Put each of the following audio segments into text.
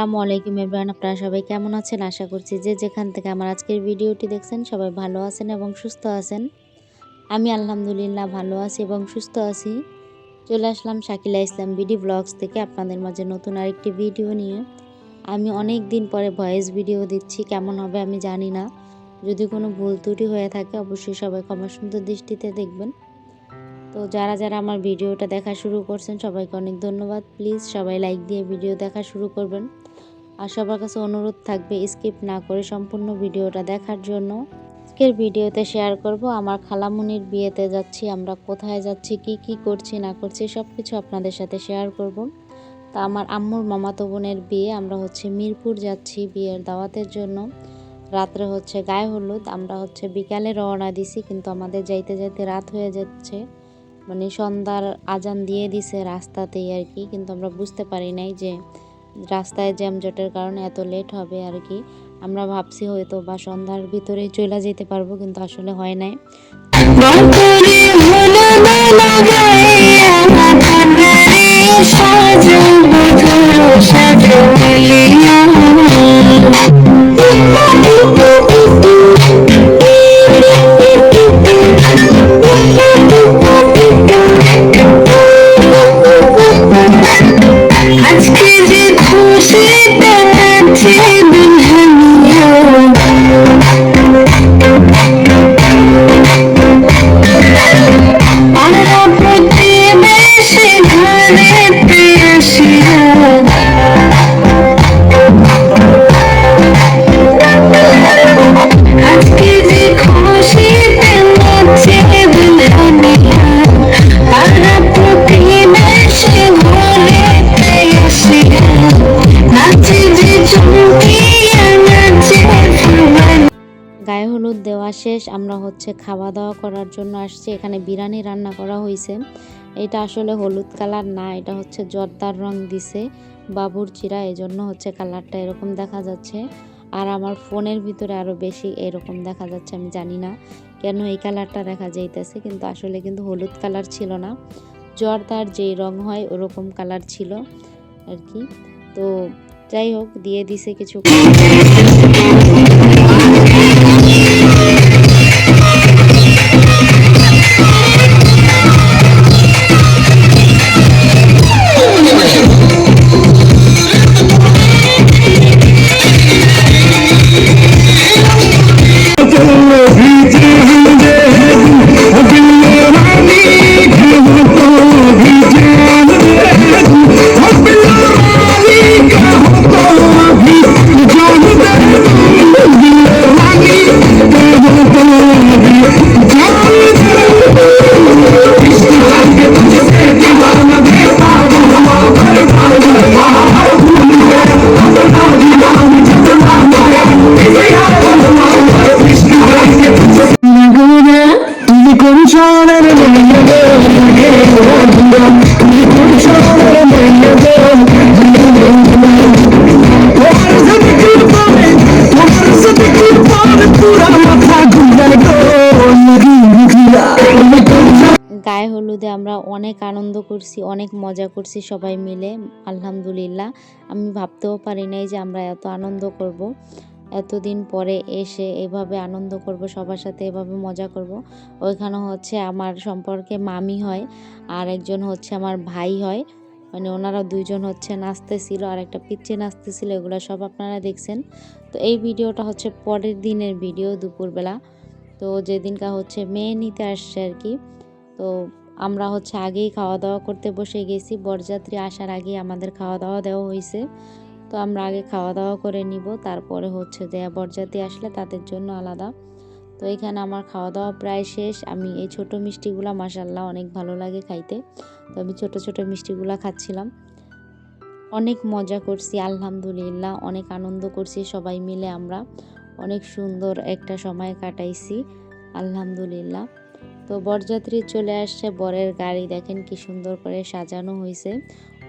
আসসালামু আলাইকুম এভরিওয়ান, আপনারা সবাই কেমন আছেন? আশা করছি যে যেখান থেকে আমার আজকের ভিডিওটি দেখছেন সবাই ভালো আছেন এবং সুস্থ আছেন। আমি আলহামদুলিল্লাহ ভালো আছি এবং সুস্থ আছি। চলে আসলাম শাকিলা ইসলাম বিডি ব্লগস থেকে আপনাদের মাঝে নতুন আরেকটি ভিডিও নিয়ে। আমি অনেক দিন পরে ভয়েস ভিডিও দিচ্ছি, কেমন হবে আমি জানি না। যদি কোনো ভুল ত্রুটি হয়ে থাকে, অবশ্যই সবাই ক্ষমা সুন্দর দৃষ্টিতে দেখবেন। তো যারা যারা আমার ভিডিওটা দেখা শুরু করছেন, সবাইকে অনেক ধন্যবাদ। প্লিজ সবাই লাইক দিয়ে ভিডিও দেখা শুরু করবেন। আর সবার কাছে অনুরোধ থাকবে, স্কিপ না করে সম্পূর্ণ ভিডিওটা দেখার জন্য। আজকের ভিডিওতে শেয়ার করব, আমার খালামুনির বিয়েতে যাচ্ছি, আমরা কোথায় যাচ্ছি, কি কি করছি, না করছি সব কিছু আপনাদের সাথে শেয়ার করব। তা আমার আম্মুর মামাতো বোনের বিয়ে, আমরা হচ্ছে মিরপুর যাচ্ছি বিয়ের দাওয়াতের জন্য। রাত্রে হচ্ছে গায়ে হলুদ, আমরা হচ্ছে বিকালে রওনা দিছি, কিন্তু আমাদের যাইতে যাইতে রাত হয়ে যাচ্ছে। মানে সন্ধ্যার আজান দিয়ে দিছে রাস্তাতেই আর কি, কিন্তু আমরা বুঝতে পারি নাই যে রাস্তায় জ্যামজটের কারণে এত লেট হবে আর কি। আমরা ভাবছি হয়তো বা সন্ধ্যার ভিতরেই চলে যেতে পারব, কিন্তু আসলে হয় নাই। দেওয়া শেষ। আমরা হচ্ছে খাওয়া দাওয়া করার জন্য আসছি। এখানে বিরিয়ানি রান্না করা হয়েছে এটা আসলে হলুদ কালার না, এটা হচ্ছে জর্দার রং দিছে বাবুর চিরা এই জন্য হচ্ছে কালারটা এরকম দেখা যাচ্ছে। আর আমার ফোনের ভিতরে আরও বেশি এরকম দেখা যাচ্ছে, আমি জানি না কেন এই কালারটা দেখা যাইতেছে, কিন্তু আসলে কিন্তু হলুদ কালার ছিল না। জর্দার যেই রং হয়, ওরকম কালার ছিল আর কি। তো যাই হোক, দিয়ে দিছে কিছু গায়ে হলুদে আমরা অনেক আনন্দ করছি, অনেক মজা করছি সবাই মিলে, আলহামদুলিল্লাহ। আমি ভাবতেও পারি নাই যে আমরা এত আনন্দ করব। এতদিন পরে এসে এভাবে আনন্দ করব, সবার সাথে এভাবে মজা করব। ওইখানে হচ্ছে আমার সম্পর্কে মামি হয়, আর একজন হচ্ছে আমার ভাই হয়। মানে ওনারা দুইজন হচ্ছে নাচতেছিল, আর একটা পিচ্ছে নাচতেছিল, এগুলো সব আপনারা দেখছেন। তো এই ভিডিওটা হচ্ছে পরের দিনের ভিডিও দুপুরবেলা। তো যেদিনকা হচ্ছে মেয়ে নিতে আসছে আর কি। তো আমরা হচ্ছে আগেই খাওয়া দাওয়া করতে বসে গেছি। বরযাত্রী আসার আগেই আমাদের খাওয়া দাওয়া দেওয়া হয়েছে তো আমরা আগে খাওয়া দাওয়া করে নিব, তারপরে হচ্ছে যে বরযাত্রী আসলে তাদের জন্য আলাদা। তো এখানে আমার খাওয়া দাওয়া প্রায় শেষ। আমি এই ছোট মিষ্টিগুলা মাসাল্লাহ অনেক ভালো লাগে খাইতে। তো আমি ছোট ছোট মিষ্টিগুলা খাচ্ছিলাম। অনেক মজা করছি, আলহামদুলিল্লাহ। অনেক আনন্দ করছি সবাই মিলে আমরা। অনেক সুন্দর একটা সময় কাটাইছি, আলহামদুলিল্লাহ। তো বরযাত্রী চলে আসছে, বরের গাড়ি দেখেন কি সুন্দর করে সাজানো হয়েছে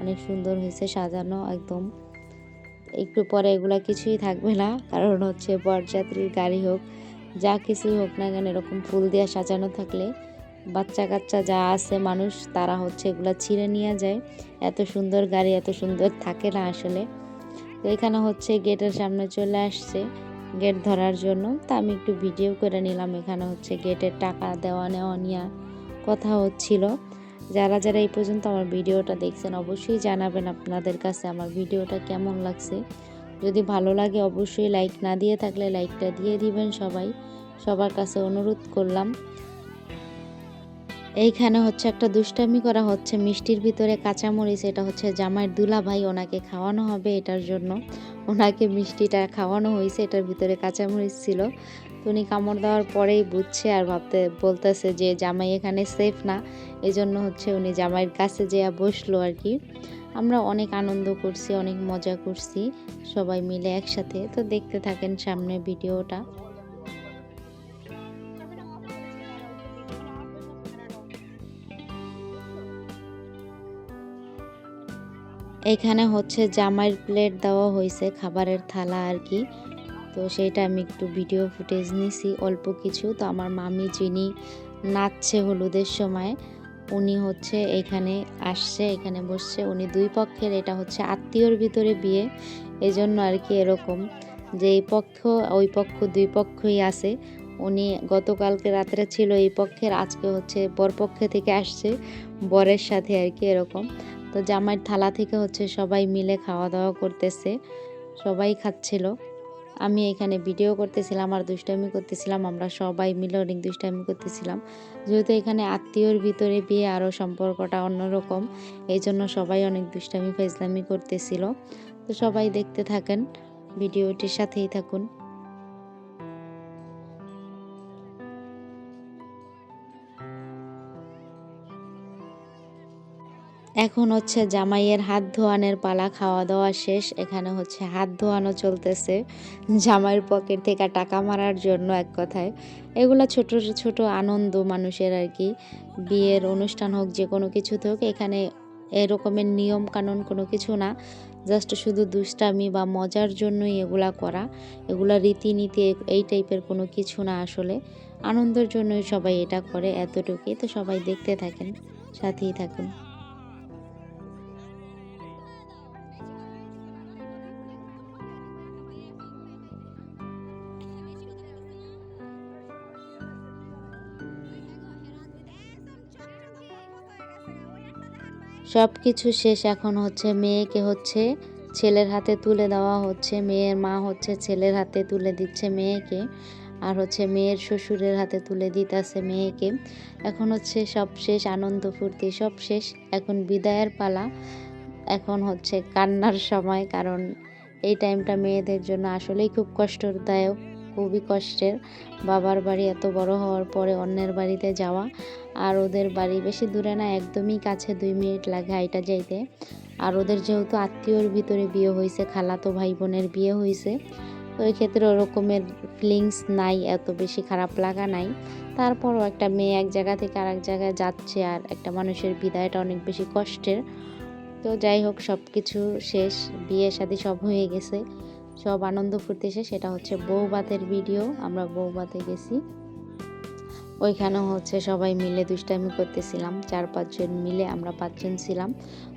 অনেক সুন্দর হয়েছে সাজানো একদম। একটু পরে এগুলা কিছুই থাকবে না। কারণ হচ্ছে বরযাত্রীর গাড়ি হোক, যা কিছুই হোক না কেন এরকম ফুল দিয়ে সাজানো থাকলে বাচ্চা কাচ্চা যা আছে মানুষ, তারা হচ্ছে এগুলা ছিঁড়ে নিয়ে যায়। এত সুন্দর গাড়ি, এত সুন্দর থাকে না আসলে। তো এখানে হচ্ছে গেটের সামনে চলে আসছে গেট ধরার জন্য। তা আমি একটু ভিডিও করে নিলাম, এখানে হচ্ছে গেটের টাকা দেওয়া নেওয়া নিয়ে কথা হচ্ছিল। যারা যারা এই পর্যন্ত আমার ভিডিওটা দেখছেন, অবশ্যই জানাবেন আপনাদের কাছে আমার ভিডিওটা কেমন লাগছে। যদি ভালো লাগে, অবশ্যই লাইক না দিয়ে থাকলে লাইকটা দিয়ে দিবেন সবাই। সবার কাছে অনুরোধ করলাম। এইখানে হচ্ছে একটা দুষ্টামি করা হচ্ছে। মিষ্টির ভিতরে কাঁচামরিচ, এটা হচ্ছে জামাইয়ের দুলা ভাই ওনাকে খাওয়ানো হবে এটার জন্য। ওনাকে মিষ্টিটা খাওয়ানো হয়েছে, এটার ভিতরে কাঁচামরিচ ছিল। উনি কামড় দেওয়ার পরেই বুঝছে আর ভাবতে, বলতেছে যে জামাই এখানে সেফ না। এই জন্য হচ্ছে উনি জামাইয়ের কাছে যেয়া বসল আর কি। আমরা অনেক আনন্দ করছি, অনেক মজা করছি, সবাই মিলে একসাথে। তো দেখতে থাকেন সামনে ভিডিওটা। এখানে হচ্ছে জামাইয়ের প্লেট দেওয়া হয়েছে, খাবারের থালা আর কি। তো সেইটা আমি একটু ভিডিও ফুটেজ নিছি, অল্প কিছু। তো আমার মামি যিনি নাচছে হলুদের সময়, উনি হচ্ছে এখানে আসছে, এখানে বসছে। উনি দুই পক্ষের, এটা হচ্ছে আত্মীয়র ভিতরে বিয়ে। এই জন্য আর কি এরকম যে এই পক্ষ, ওই পক্ষ, দুই পক্ষই আছে। উনি গতকালকে রাত্রে ছিল এই পক্ষের, আজকে হচ্ছে বরপক্ষে থেকে আসছে, বরের সাথে আর কি এরকম। তো জামাইয়ের থালা থেকে হচ্ছে সবাই মিলে খাওয়া দাওয়া করতেছে, সবাই খাচ্ছিল। আমি এখানে ভিডিও করতেছিলাম আর দুষ্টামি করতেছিলাম, আমরা সবাই মিলে অনেক দুষ্টামি করতেছিলাম। যেহেতু এখানে আত্মীয়র ভিতরে বিয়ে আরও সম্পর্কটা অন্যরকম এই জন্য সবাই অনেক দুষ্টামি ফাইজলামি করতেছিল। তো সবাই দেখতে থাকেন ভিডিওটির সাথেই থাকুন। এখন হচ্ছে জামাইয়ের হাত ধোয়ানোর পালা খাওয়া দাওয়া শেষ। এখানে হচ্ছে হাত ধোয়ানো চলতেছে। জামাইয়ের পকেট থেকে টাকা মারার জন্য এক কথায়। এগুলো ছোট ছোট আনন্দ মানুষের আর কি। বিয়ের অনুষ্ঠান হোক, যে কোনো কিছুতে হোক, এখানে এরকমের নিয়ম কানুন কোনো কিছু না। জাস্ট শুধু দুষ্টামি বা মজার জন্যই এগুলা করা। এগুলা রীতিনীতি, এই টাইপের কোনো কিছু না আসলে। আনন্দের জন্যই সবাই এটা করে, এতটুকুই। তো সবাই দেখতে থাকেন, সাথেই থাকুন। সব কিছু শেষ এখন হচ্ছে মেয়েকে হচ্ছে ছেলের হাতে তুলে দেওয়া হচ্ছে, মেয়ের মা হচ্ছে ছেলের হাতে তুলে দিচ্ছে মেয়েকে, আর হচ্ছে মেয়ের শ্বশুরের হাতে তুলে দিতেছে মেয়েকে। এখন হচ্ছে সব শেষ, আনন্দ ফুর্তি সব শেষ, এখন বিদায়ের পালা, এখন হচ্ছে কান্নার সময়, কারণ এই টাইমটা মেয়েদের জন্য আসলেই খুব কষ্টদায়ক। খুবই কষ্টের। বাবার বাড়ি এত বড় হওয়ার পরে অন্যের বাড়িতে যাওয়া আর ওদের বাড়ি বেশি দূরে না, একদমই কাছে দুই মিনিট লাগে হাইটা যাইতে। আর ওদের যেহেতু আত্মীয়র ভিতরে বিয়ে হয়েছে খালাতো ভাই বোনের বিয়ে হয়েছে তো ওই ক্ষেত্রে ওরকমের ফিলিংস নাই, এত বেশি খারাপ লাগা নাই। তারপরও একটা মেয়ে এক জায়গা থেকে আরেক জায়গায় যাচ্ছে আর একটা মানুষের বিদায়টা অনেক বেশি কষ্টের। তো যাই হোক সব কিছু শেষ, বিয়ে শাদি সব হয়ে গেছে। সব আনন্দ ফুর্তি শেষ সেটা হচ্ছে বৌবাতের ভিডিও আমরা বৌবাতে গেছি। ওইখানেও হচ্ছে সবাই মিলে দুষ্টামি করতেছিলাম, চার পাঁচজন মিলে আমরা পাঁচজন ছিলাম।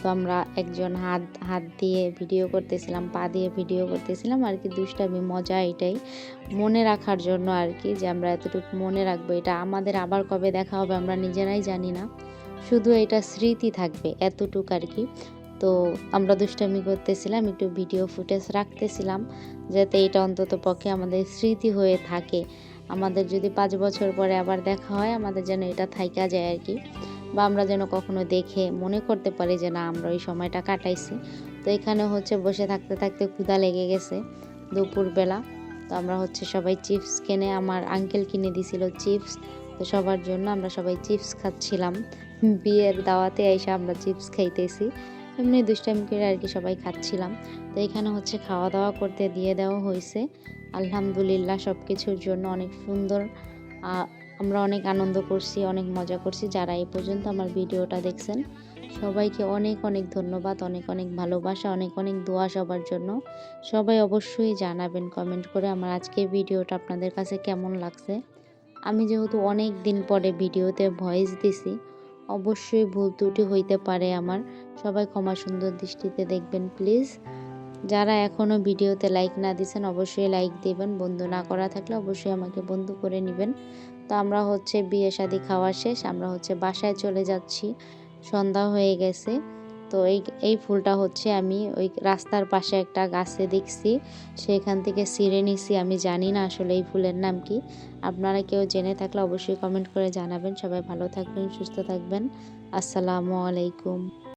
তো আমরা একজন হাত হাত দিয়ে ভিডিও করতেছিলাম, পা দিয়ে ভিডিও করতেছিলাম, আর কি দুষ্টামি মজা এটাই। মনে রাখার জন্য আর কি যে আমরা এতটুকু মনে রাখব, এটা আমাদের আবার কবে দেখা হবে আমরা নিজেরাই জানি না। শুধু এটা স্মৃতি থাকবে এতটুক আর কি। তো আমরা দুষ্টামি করতেছিলাম, একটু ভিডিও ফুটেজ রাখতেছিলাম, যাতে এটা অন্তত পক্ষে আমাদের স্মৃতি হয়ে থাকে। আমাদের যদি পাঁচ বছর পরে আবার দেখা হয়, আমাদের যেন এটা থাইকা যায় আর কি। বা আমরা যেন কখনো দেখে মনে করতে পারি যে না, আমরা ওই সময়টা কাটাইছি। তো এখানে হচ্ছে বসে থাকতে থাকতে ক্ষুধা লেগে গেছে দুপুরবেলা। তো আমরা হচ্ছে সবাই চিপস কিনে, আমার আঙ্কেল কিনে দিছিল চিপস তো সবার জন্য আমরা সবাই চিপস খাচ্ছিলাম। বিয়ের দাওয়াতে এসে আমরা চিপস খাইতেছি। এমনি দুষ্টামি করে আর কি সবাই খাচ্ছিলাম। তো এখানে হচ্ছে খাওয়া দাওয়া করতে দিয়ে দেওয়া হয়েছে। আলহামদুলিল্লাহ সব কিছুর জন্য অনেক সুন্দর। আমরা অনেক আনন্দ করছি, অনেক মজা করছি। যারা এই পর্যন্ত আমার ভিডিওটা দেখছেন, সবাইকে অনেক অনেক ধন্যবাদ, অনেক অনেক ভালোবাসা, অনেক অনেক দোয়া সবার জন্য। সবাই অবশ্যই জানাবেন, কমেন্ট করে আমার আজকের ভিডিওটা আপনাদের কাছে কেমন লাগছে। আমি যেহেতু অনেক দিন পরে ভিডিওতে ভয়েস দিছি অবশ্যই ভুল ত্রুটি হইতে পারে আমার। সবাই ক্ষমা সুন্দর দৃষ্টিতে দেখবেন প্লিজ যারা এখনও ভিডিওতে লাইক না দিয়েছেন অবশ্যই লাইক দিবেন। বন্ধু না করা থাকলে অবশ্যই আমাকে বন্ধু করে নেবেন। তো আমরা হচ্ছে বিয়ে শাদি খাওয়া শেষ, আমরা হচ্ছে বাসায় চলে যাচ্ছি। সন্ধ্যা হয়ে গেছে। তো এই এই ফুলটা হচ্ছে আমি ওই রাস্তার পাশে একটা গাছে দেখছি। সেখান থেকে ছিঁড়ে নিছি। আমি জানি না আসলে এই ফুলের নাম কি। আপনারা কেউ জেনে থাকলে অবশ্যই কমেন্ট করে জানাবেন। সবাই ভালো থাকবেন, সুস্থ থাকবেন। আসসালামু আলাইকুম।